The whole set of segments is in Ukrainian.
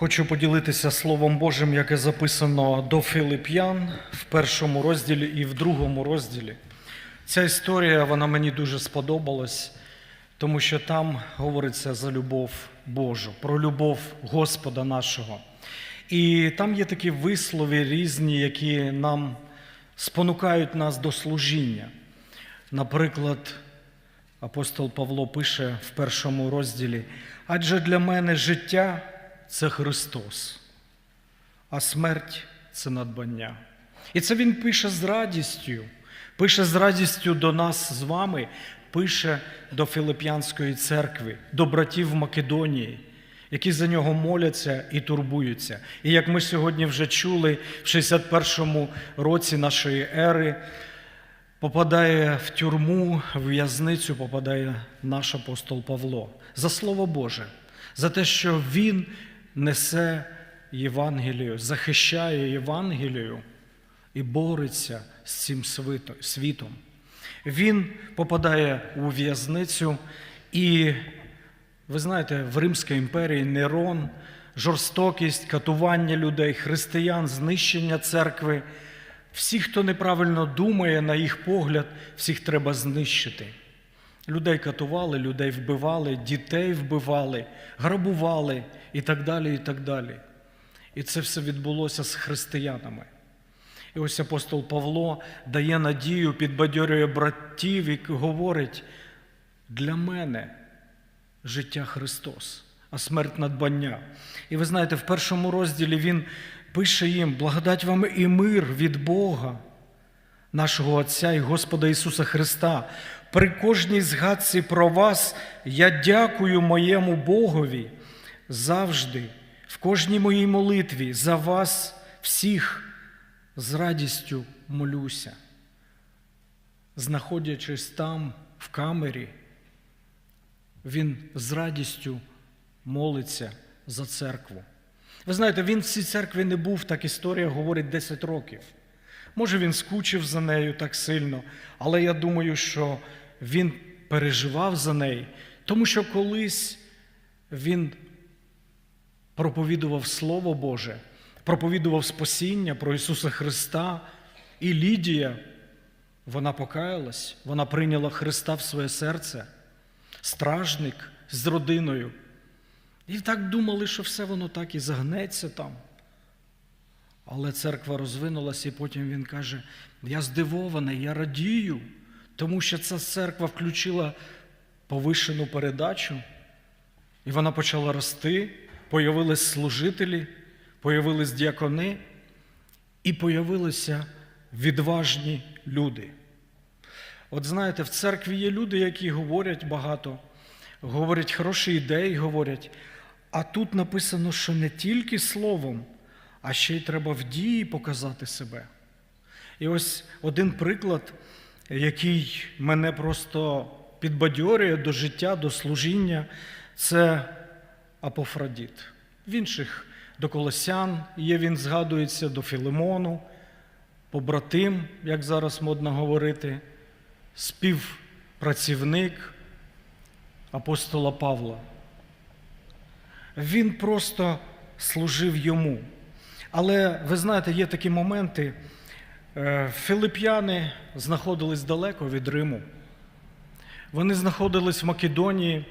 Хочу поділитися Словом Божим, яке записано до Филип'ян в першому розділі і в другому розділі. Ця історія вона мені дуже сподобалась, тому що там говориться за любов Божу, про любов Господа нашого. І там є такі вислови різні, які нам спонукають нас до служіння. Наприклад, апостол Павло пише в першому розділі: адже для мене життя це Христос, а смерть це надбання. І це він пише з радістю, пише з радістю до нас з вами, пише до Филип'янської церкви, до братів в Македонії, які за нього моляться і турбуються. І як ми сьогодні вже чули, в 61-му році нашої ери попадає в тюрму, в в'язницю попадає наш апостол Павло за Слово Боже, за те, що він несе Євангелію, захищає Євангелію і бореться з цим світом. Він попадає у в'язницю, і ви знаєте, в Римській імперії Нерон, жорстокість, катування людей, християн, знищення церкви. Всі, хто неправильно думає, на їх погляд, всіх треба знищити. Людей катували, людей вбивали, дітей вбивали, грабували і так далі. І так далі. І це все відбулося з християнами. І ось апостол Павло дає надію, підбадьорює братів і говорить: для мене життя Христос, а смерть надбання. І ви знаєте, в першому розділі він пише їм: благодать вам і мир від Бога, нашого Отця і Господа Ісуса Христа. При кожній згадці про вас я дякую моєму Богові завжди, в кожній моїй молитві за вас всіх з радістю молюся, знаходячись там, в камері, він з радістю молиться за церкву. Ви знаєте, він в цій церкві не був, так історія говорить 10 років. Може, він скучив за нею так сильно, але я думаю, що він переживав за неї, тому що колись він проповідував Слово Боже, проповідував спасіння про Ісуса Христа, і Лідія, вона покаялась, вона прийняла Христа в своє серце, стражник з родиною. І так думали, що все воно так і загнеться там. Але церква розвинулася, і потім він каже: Я здивований, я радію, тому що ця церква включила повишену передачу, і вона почала рости, появились служителі, появились діакони, і появилися відважні люди. От знаєте, в церкві є люди, які говорять багато, говорять хороші ідеї, говорять. А тут написано, що не тільки словом, а ще й треба в дії показати себе. І ось один приклад, який мене просто підбадьорює до життя, до служіння, це Апофрадіт. В інших до Колосян є, він згадується до Філимону, побратим, як зараз модно говорити, співпрацівник апостола Павла. Він просто служив йому. Але ви знаєте, є такі моменти. Е, Филип'яни знаходились далеко від Риму. Вони знаходились в Македонії.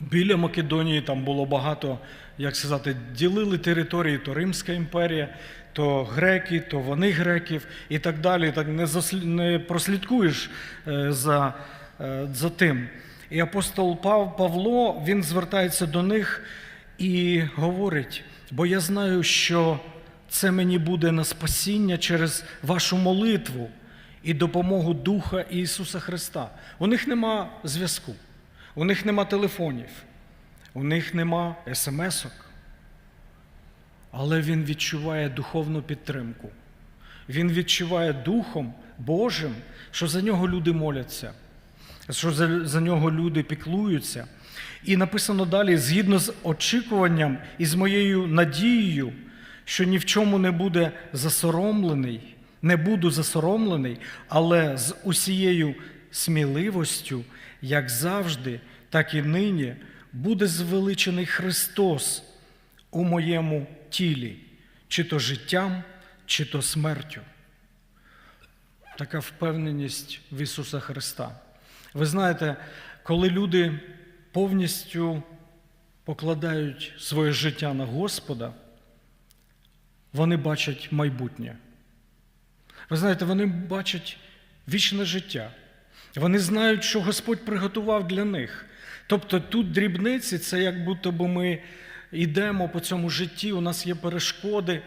Біля Македонії там було багато, як сказати, ділили території, то Римська імперія, то греки, то вони греків і так далі. Так не, заслід... не прослідкуєш е, за, е, за тим. І апостол Пав- Павло він звертається до них і говорить: бо я знаю, що це мені буде на спасіння через вашу молитву і допомогу Духа Ісуса Христа. У них нема зв'язку, у них нема телефонів, у них нема смс-ок. Але він відчуває духовну підтримку. Він відчуває Духом Божим, що за нього люди моляться що за, за нього люди піклуються. І написано далі: згідно з очікуванням і з моєю надією, що ні в чому не буде засоромлений, не буду засоромлений, але з усією сміливостю, як завжди, так і нині, буде звеличений Христос у моєму тілі, чи то життям, чи то смертю. Така впевненість в Ісуса Христа. Ви знаєте, коли люди повністю покладають своє життя на Господа, вони бачать майбутнє. Ви знаєте, вони бачать вічне життя. Вони знають, що Господь приготував для них. Тобто тут дрібниці це як будто би ми йдемо по цьому житті, у нас є перешкоди,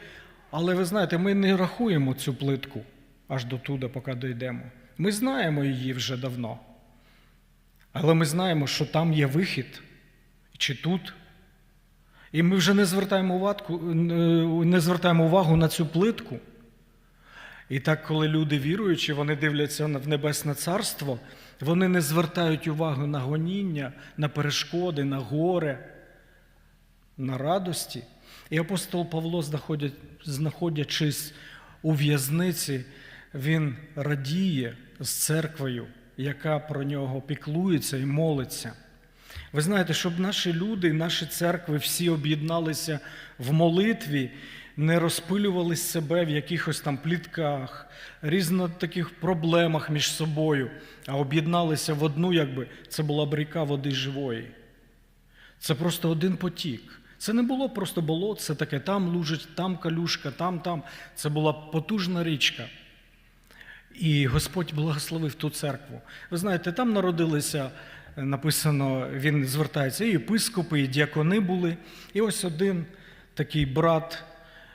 але ви знаєте, ми не рахуємо цю плитку аж до туди, поки дійдемо. Ми знаємо її вже давно. Але ми знаємо, що там є вихід, чи тут. І ми вже не звертаємо увагу, не звертаємо увагу на цю плитку. І так, коли люди віруючі, вони дивляться в Небесне Царство, вони не звертають увагу на гоніння, на перешкоди, на горе, на радості. І апостол Павло, знаходячись у в'язниці, він радіє з церквою, яка про нього піклується і молиться. Ви знаєте, щоб наші люди, наші церкви всі об'єдналися в молитві, не розпилювали себе в якихось там плітках, різно таких проблемах між собою, а об'єдналися в одну, якби це була б ріка води живої. Це просто один потік. Це не було просто болото, таке там лужить, там калюшка, там, там. Це була потужна річка. І Господь благословив ту церкву. Ви знаєте, там народилися, е, написано, він звертається, і єпископи, і діакони були. І ось один такий брат,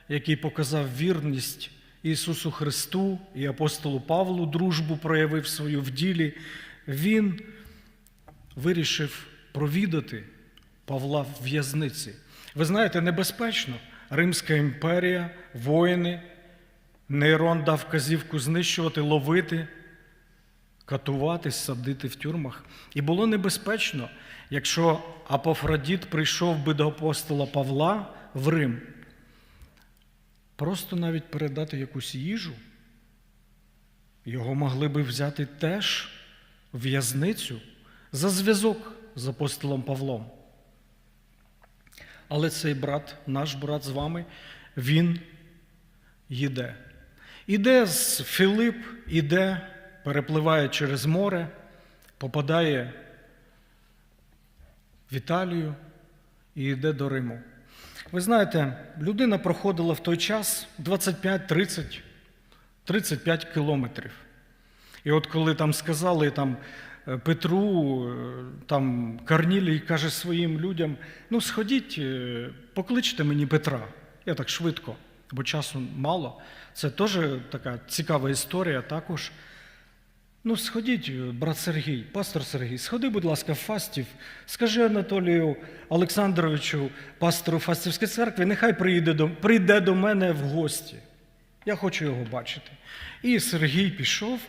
який показав вірність Ісусу Христу і апостолу Павлу, дружбу проявив свою в ділі, він вирішив провідати Павла в в'язниці. Ви знаєте, небезпечно. Римська імперія, воїни, Нейрон дав вказівку знищувати, ловити, катувати, садити в тюрмах. І було небезпечно, якщо Апофродіт прийшов би до апостола Павла в Рим, просто навіть передати якусь їжу, його могли би взяти теж в в'язницю за зв'язок з апостолом Павлом. Але цей брат, наш брат з вами, він їде. Іде з Філип, іде, перепливає через море, попадає в Італію і йде до Риму. Ви знаєте, людина проходила в той час 25-30, 35 кілометрів. І от коли там сказали там, е, Петру, е, там Корнілій каже своїм людям: ну, сходіть, е, покличте мені Петра. Я так швидко, бо часу мало. Це теж така цікава історія також. Ну, сходіть, брат Сергій, пастор Сергій, сходи, будь ласка, в Фастів, скажи Анатолію Олександровичу, пастору Фастівської церкви, нехай прийде до, прийде до мене в гості. Я хочу його бачити. І Сергій пішов,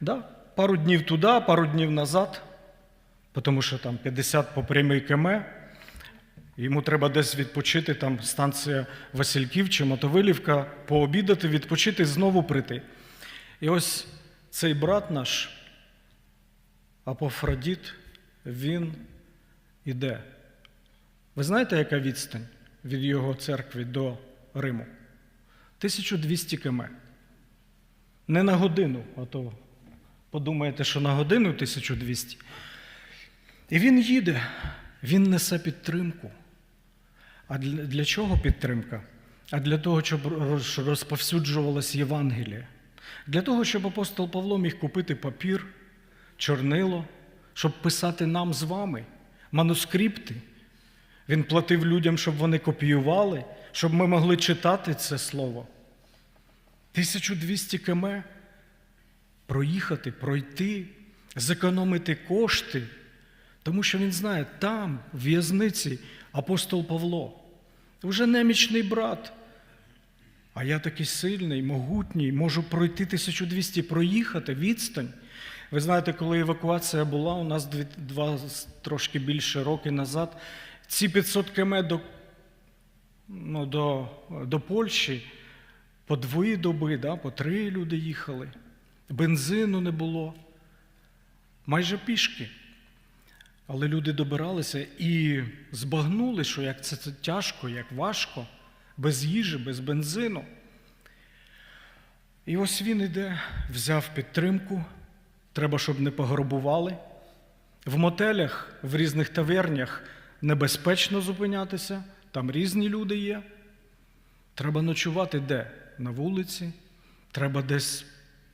да, пару днів туди, пару днів назад, тому що там 50 по прямий КМ. Йому треба десь відпочити, там станція Васильків чи Мотовилівка, пообідати, відпочити, знову прийти. І ось цей брат наш, Апофродіт, він іде. Ви знаєте, яка відстань від його церкви до Риму? 1200 км. Не на годину, а то подумаєте, що на годину 1200. І він їде, він несе підтримку. А для, чого підтримка? А для того, щоб розповсюджувалось Євангеліє. Для того, щоб апостол Павло міг купити папір, чорнило, щоб писати нам з вами манускрипти. Він платив людям, щоб вони копіювали, щоб ми могли читати це слово. 1200 км проїхати, пройти, зекономити кошти, тому що він знає, там, в в'язниці, апостол Павло, вже немічний брат. А я такий сильний, могутній, можу пройти 1200, проїхати відстань. Ви знаєте, коли евакуація була у нас два трошки більше роки назад, ці 500 км до, ну, до, до Польщі по дві доби, да, по три люди їхали. Бензину не було. Майже пішки. Але люди добиралися і збагнули, що як це, це тяжко, як важко, без їжі, без бензину. І ось він іде, взяв підтримку. Треба, щоб не пограбували. В мотелях, в різних тавернях небезпечно зупинятися, там різні люди є. Треба ночувати де? На вулиці, треба десь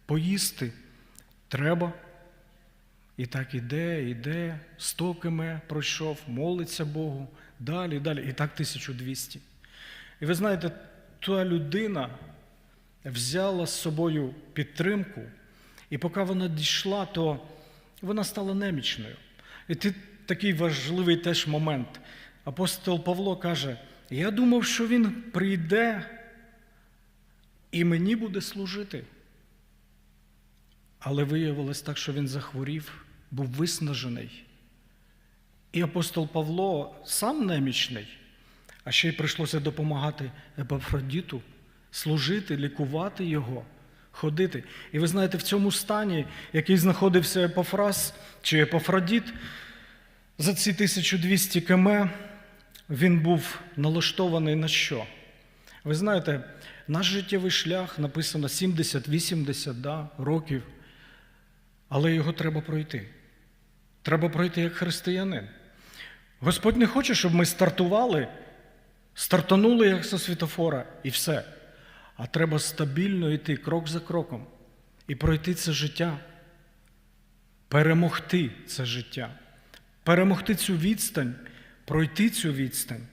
поїсти. Треба. І так іде, іде, сто км пройшов, молиться Богу, далі, далі. І так 1200. І ви знаєте, та людина взяла з собою підтримку, і поки вона дійшла, то вона стала немічною. І ти такий важливий теж момент. Апостол Павло каже: я думав, що він прийде і мені буде служити. Але виявилось так, що він захворів, був виснажений. І апостол Павло сам немічний, а ще й прийшлося допомагати Епафродіту, служити, лікувати його, ходити. І ви знаєте, в цьому стані, який знаходився Епафраз чи Епафродіт, за ці 1200 км він був налаштований на що? Ви знаєте, наш життєвий шлях написано 70-80 да, років, але його треба пройти. Треба пройти як християнин. Господь не хоче, щоб ми стартували, стартанули як со світофора, і все. А треба стабільно йти крок за кроком і пройти це життя, перемогти це життя, перемогти цю відстань, пройти цю відстань.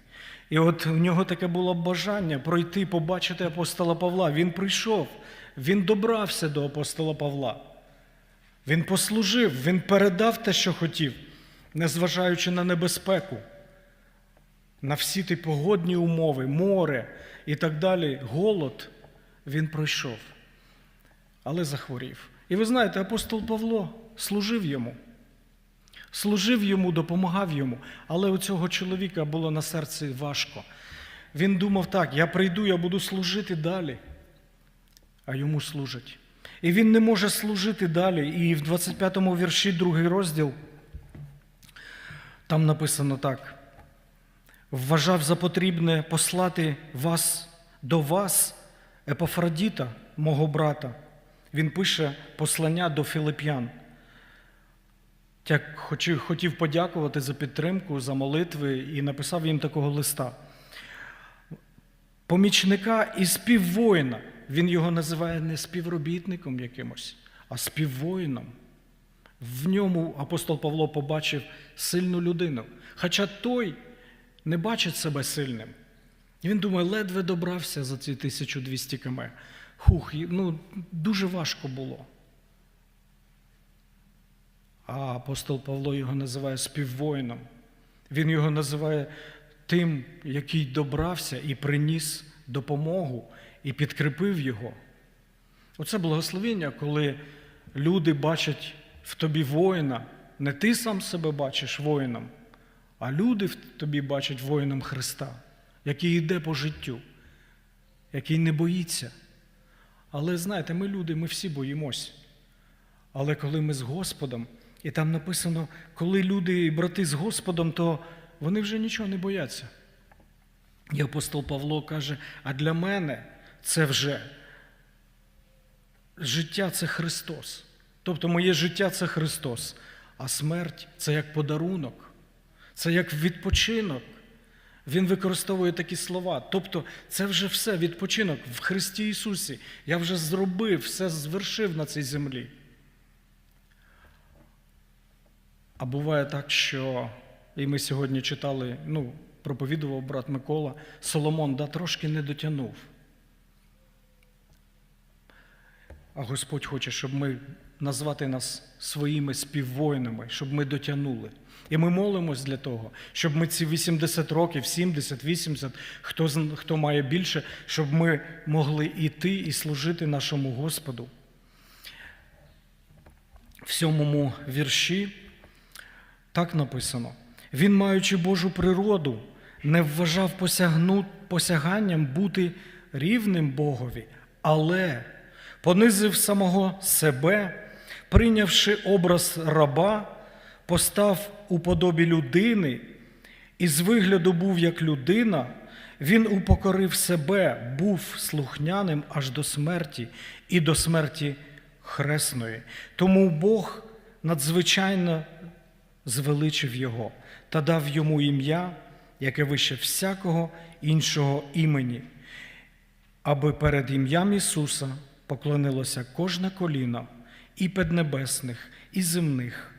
І от у нього таке було бажання пройти, побачити апостола Павла. Він прийшов, він добрався до апостола Павла. Він послужив, він передав те, що хотів, незважаючи на небезпеку, на всі ті погодні умови, море і так далі, голод, він пройшов, але захворів. І ви знаєте, апостол Павло служив йому, служив йому, допомагав йому, але у цього чоловіка було на серці важко. Він думав так: я прийду, я буду служити далі, а йому служать. І він не може служити далі. І в 25-му вірші, другий розділ, там написано так: вважав за потрібне послати вас до вас, Епафродіта, мого брата. Він пише послання до Філип'ян. Хотів, хотів подякувати за підтримку, за молитви і написав їм такого листа. Помічника і співвоїна. Він його називає не співробітником якимось, а співвоїном. В ньому апостол Павло побачив сильну людину. Хоча той не бачить себе сильним. Він думає, ледве добрався за ці 1200 км. Хух, ну, дуже важко було. А апостол Павло його називає співвоїном. Він його називає тим, який добрався і приніс допомогу і підкріпив його. Оце благословення, коли люди бачать в тобі воїна, не ти сам себе бачиш воїном, а люди в тобі бачать воїном Христа, який йде по життю, який не боїться. Але знаєте, ми люди, ми всі боїмось. Але коли ми з Господом, і там написано, коли люди і брати з Господом, то вони вже нічого не бояться. І апостол Павло каже: а для мене це вже життя це Христос. Тобто моє життя це Христос, а смерть це як подарунок, це як відпочинок. Він використовує такі слова. Тобто, це вже все відпочинок в Христі Ісусі. Я вже зробив, все звершив на цій землі. А буває так, що і ми сьогодні читали, ну, проповідував брат Микола, Соломон да, трошки не дотягнув. А Господь хоче, щоб ми назвати нас своїми співвоїнами, щоб ми дотягнули. І ми молимось для того, щоб ми ці 80 років, 70, 80, хто, хто має більше, щоб ми могли йти і служити нашому Господу. В сьомому вірші так написано: Він, маючи Божу природу, не вважав посяганням бути рівним Богові, але понизив самого себе, прийнявши образ раба, постав у подобі людини, і з вигляду був як людина, він упокорив себе, був слухняним аж до смерті і до смерті хресної. Тому Бог надзвичайно звеличив його та дав йому ім'я, яке вище всякого іншого імені, аби перед ім'ям Ісуса поклонилося кожне коліно і піднебесних, і земних,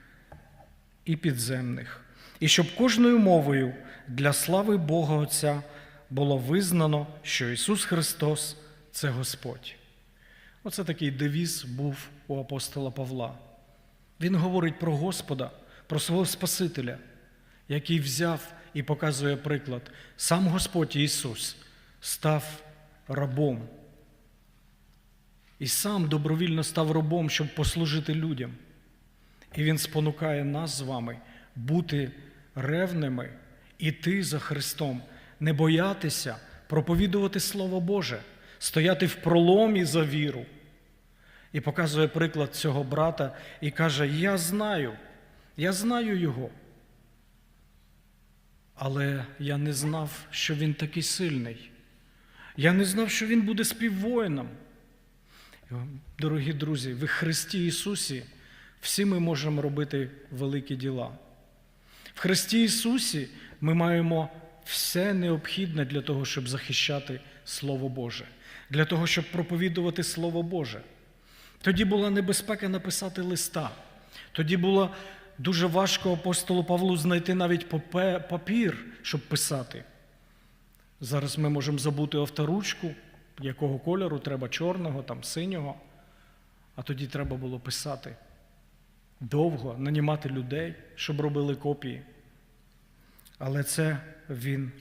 і підземних, і щоб кожною мовою для слави Бога Отця було визнано, що Ісус Христос це Господь. Оце такий девіз був у апостола Павла. Він говорить про Господа, про свого Спасителя, який взяв і показує приклад. Сам Господь Ісус став рабом. І сам добровільно став рабом, щоб послужити людям. І Він спонукає нас з вами бути ревними, іти за Христом, не боятися, проповідувати Слово Боже, стояти в проломі за віру. І показує приклад цього брата і каже: Я знаю, я знаю його. Але я не знав, що він такий сильний. Я не знав, що він буде співвоїном. Дорогі друзі, в Христі Ісусі всі ми можемо робити великі діла. В Христі Ісусі ми маємо все необхідне для того, щоб захищати Слово Боже, для того, щоб проповідувати Слово Боже. Тоді була небезпека написати листа. Тоді було дуже важко апостолу Павлу знайти навіть папір, щоб писати. Зараз ми можемо забути авторучку, якого кольору треба чорного, там синього. А тоді треба було писати довго, нанімати людей, щоб робили копії. Але це він.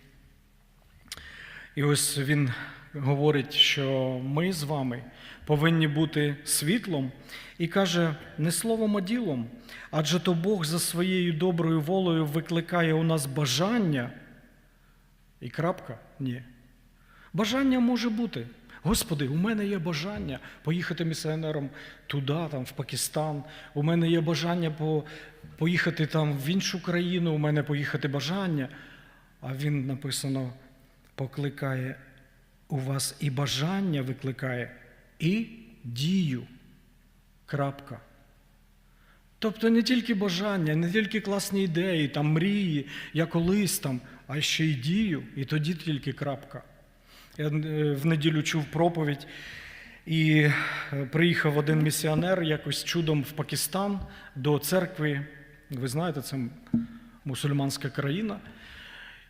І ось він говорить, що ми з вами повинні бути світлом і каже, не словом, а ділом, адже то Бог за своєю доброю волею викликає у нас бажання. І крапка? Ні. Бажання може бути. Господи, у мене є бажання поїхати місіонером туди, там, в Пакистан. У мене є бажання по, поїхати там в іншу країну, у мене поїхати бажання. А він написано покликає у вас і бажання викликає, і дію. Крапка. Тобто не тільки бажання, не тільки класні ідеї, там мрії, я колись там, а ще й дію, і тоді тільки крапка. Я е, в неділю чув проповідь, і е, приїхав один місіонер якось чудом в Пакистан до церкви. Ви знаєте, це мусульманська країна,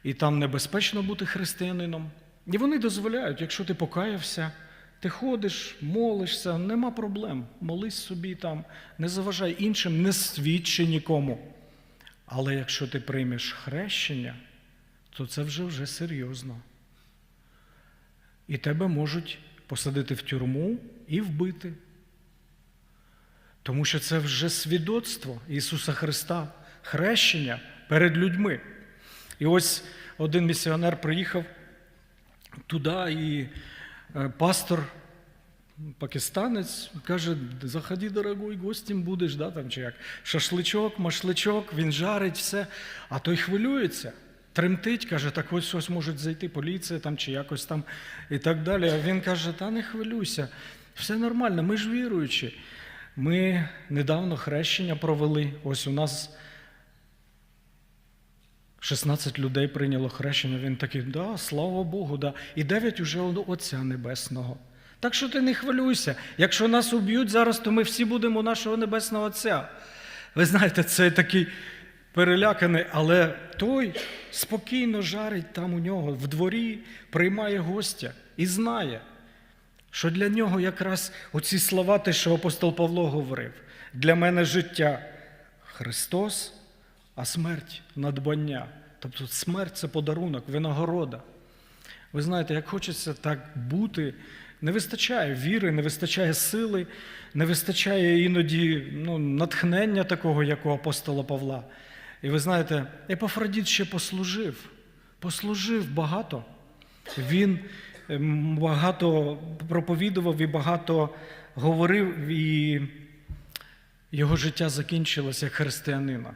і там небезпечно бути християнином. І вони дозволяють, якщо ти покаявся, ти ходиш, молишся, нема проблем. Молись собі там, не заважай іншим, не свідчи нікому. Але якщо ти приймеш хрещення, то це вже вже серйозно. І тебе можуть посадити в тюрму і вбити. Тому що це вже свідоцтво Ісуса Христа, хрещення перед людьми. І ось один місіонер приїхав туди, і е, пастор, пакистанець, каже: заходи, дорогой, гостем будеш, да, там, чи як. Шашличок, машличок, він жарить все, а той хвилюється. Тремтить, каже, так ось ось можуть зайти поліція там чи якось там і так далі. А він каже: та не хвилюйся, все нормально, ми ж віруючі. Ми недавно хрещення провели. Ось у нас 16 людей прийняло хрещення. Він такий, да, слава Богу, да. І 9 уже у Отця Небесного. Так що ти не хвилюйся. Якщо нас уб'ють зараз, то ми всі будемо у нашого Небесного Отця. Ви знаєте, це такий переляканий, але той спокійно жарить там у нього в дворі, приймає гостя і знає, що для нього якраз оці слова, те, що апостол Павло говорив, для мене життя Христос, а смерть надбання. Тобто смерть це подарунок, винагорода. Ви знаєте, як хочеться так бути, не вистачає віри, не вистачає сили, не вистачає іноді ну, натхнення такого, як у апостола Павла. І ви знаєте, Епафродіт ще послужив, послужив багато. Він ем, багато проповідував і багато говорив, і його життя закінчилося як християнина.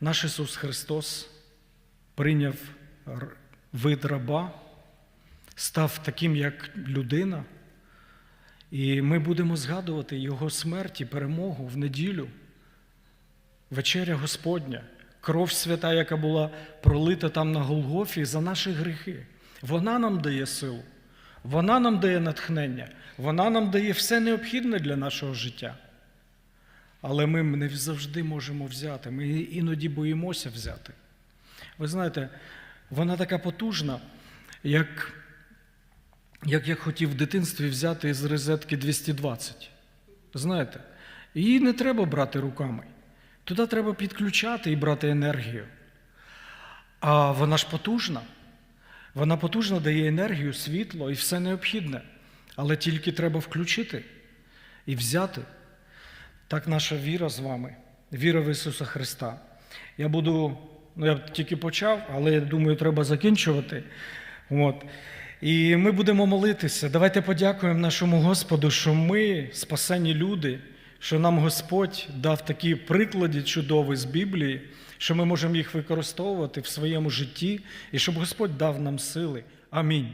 Наш Ісус Христос прийняв вид раба, став таким, як людина, і ми будемо згадувати Його смерть і перемогу в неділю, вечеря Господня, кров свята, яка була пролита там на Голгофі за наші гріхи. Вона нам дає силу, вона нам дає натхнення, вона нам дає все необхідне для нашого життя. Але ми не завжди можемо взяти. Ми іноді боїмося взяти. Ви знаєте, вона така потужна, як, як я хотів в дитинстві взяти із розетки 220. Знаєте, її не треба брати руками. Туди треба підключати і брати енергію. А вона ж потужна. Вона потужна дає енергію, світло і все необхідне. Але тільки треба включити і взяти. Так наша віра з вами, віра в Ісуса Христа. Я буду, ну я тільки почав, але я думаю, треба закінчувати. От. І ми будемо молитися. Давайте подякуємо нашому Господу, що ми спасені люди, що нам Господь дав такі приклади чудові з Біблії, що ми можемо їх використовувати в своєму житті, і щоб Господь дав нам сили. Амінь.